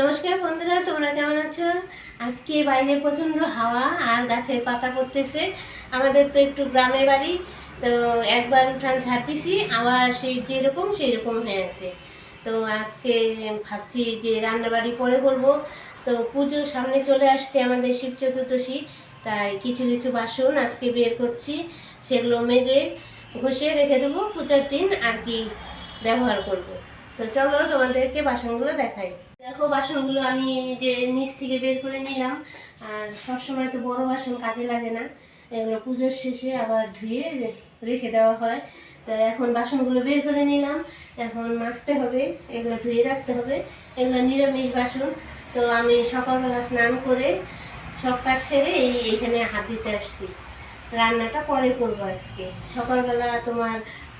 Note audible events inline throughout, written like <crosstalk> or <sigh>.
নমস্কার বন্ধুরা, তোমরা কেমন আছো? আজকে বাইরে প্রচণ্ড হাওয়া আর গাছের পাতা পড়তেছে। আমাদের তো একটু গ্রামে বাড়ি, তো একবার উঠান ছাড়তেছি, আবার সেই যেরকম সেই রকম হয়ে আছে। তো আজকে ভাবছি যে রান্নাবাড়ি পরে করব তো পুজো সামনে চলে আসছে আমাদের শিব চতুর্দশী, তাই কিছু কিছু বাসন আজকে বের করছি, সেগুলো মেজে ঘষে রেখে দেবো, পূজার দিন আর কি ব্যবহার করব। তো চলো তোমাদেরকে বাসনগুলো দেখাই। দেখো, বাসনগুলো আমি যে নিচ থেকে বের করে নিলাম। আর সবসময় তো বড় বাসন কাজে লাগে না। এগুলো পুজোর শেষে আবার ধুয়ে রেখে দেওয়া হয়। তো এখন বাসনগুলো বের করে নিলাম। এখন মাজতে হবে, এগুলো ধুয়ে রাখতে হবে। এগুলো নিরামিষ বাসন। তো আমি সকালবেলা স্নান করে সব কাজ সেরে এই এইখানে হাত দিতে আসছি। রান্নাটা পরে করব আজকে। সকালবেলা তোমার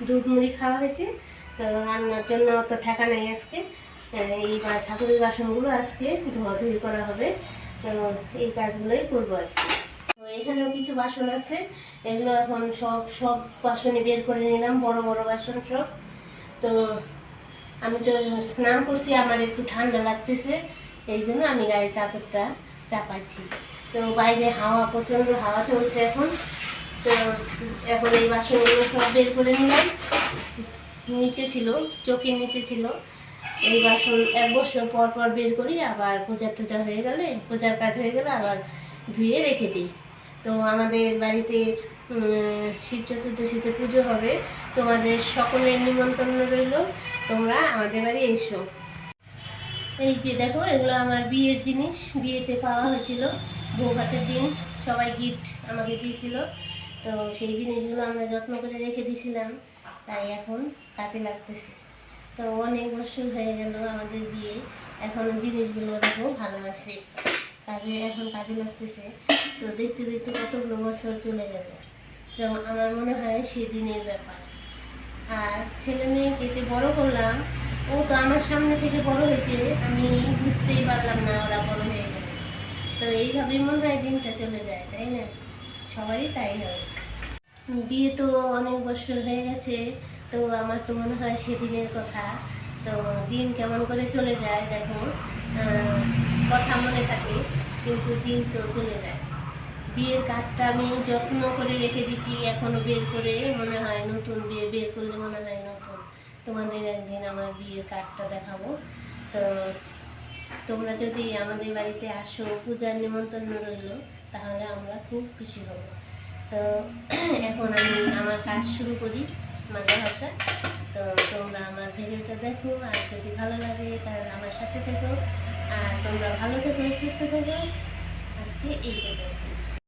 দুধ মুড়ি খাওয়া হয়েছে। তো রান্নার জন্য অত ঠেকা নেই আজকে। এই বা- ঠাকুরের বাসনগুলো আজকে ধোয়াধুয়ি করা হবে। তো এই কাজগুলোই করব আজকে। তো এখানেও কিছু বাসন আছে, এগুলো এখন সব সব বাসনই বের করে নিলাম, বড় বড় বাসন সব। তো আমি তো স্নান করছি, আমার একটু ঠান্ডা লাগতেছে, এই জন্য আমি গায়ে চাদরটা চাপাইছি। তো বাইরে হাওয়া, প্রচণ্ড হাওয়া চলছে এখন। তো এখন এই বাসনগুলো সব বের করে নিলাম। নিচে ছিল, চোখের নিচে ছিল। এই বাসন এক বছর পর পর বের করি, আবার পূজা টুজা হয়ে গেলে, পূজার কাজ হয়ে গেলে আবার ধুয়ে রেখে দিই। তো আমাদের বাড়িতে শিব চতুর্দশীতে পুজো হবে। তোমাদের সকলের নিমন্ত্রণ রইল। তোমরা আমাদের বাড়ি এসো। এই যে দেখো, এগুলো আমার বিয়ের জিনিস। বিয়েতে পাওয়া হয়েছিল বউ ভাতের দিন। সবাই গিফট আমাকে দিয়েছিল। তো সেই জিনিসগুলো আমরা যত্ন করে রেখে দিয়েছিলাম। তাই এখন কাজে লাগতেছে। তো অনেক বছর হয়ে গেল আমাদের বিয়ে। এখনও জিনিসগুলো দেখো ভালো আছে। কাজে এখন কাজে লাগতেছে। তো দেখতে দেখতে কতগুলো বছর চলে গেল। যেমন আমার মনে হয় সেদিনের ব্যাপার। আর ছেলে মেয়েকে যে বড় করলাম, ও তো আমার সামনে থেকে বড় হয়েছে, আমি বুঝতেই পারলাম না ওরা বড় হয়ে গেল। তো এইভাবেই মনে হয় দিনটা চলে যায়, তাই না? সবারই তাই হয়। বিয়ে তো অনেক বছর হয়ে গেছে, তো আমার তো মনে হয় সেদিনের কথা। তো দিন কেমন করে চলে যায় দেখো কথা মনে থাকে, কিন্তু দিন তো চলে যায়। বিয়ের কার্ডটা আমি যত্ন করে রেখে দিছি এখনও বের করে, মনে হয় নতুন বিয়ে বের করলে মনে হয় নতুন। তোমাদের একদিন আমার বিয়ের কার্ডটা দেখাবো। তো তোমরা যদি আমাদের বাড়িতে আসো, পূজার নিমন্ত্রণ রইল, তাহলে আমরা খুব খুশি হব। তো <clears throat> এখন আমি আমার কাজ শুরু করি মাঝে ভাষা তো তোমরা আমার ভিডিওটা দেখো, আর যদি ভালো লাগে তাহলে আমার সাথে থেকো। আর তোমরা ভালো থেকো, সুস্থ থেকো। আজকে এই পর্যন্ত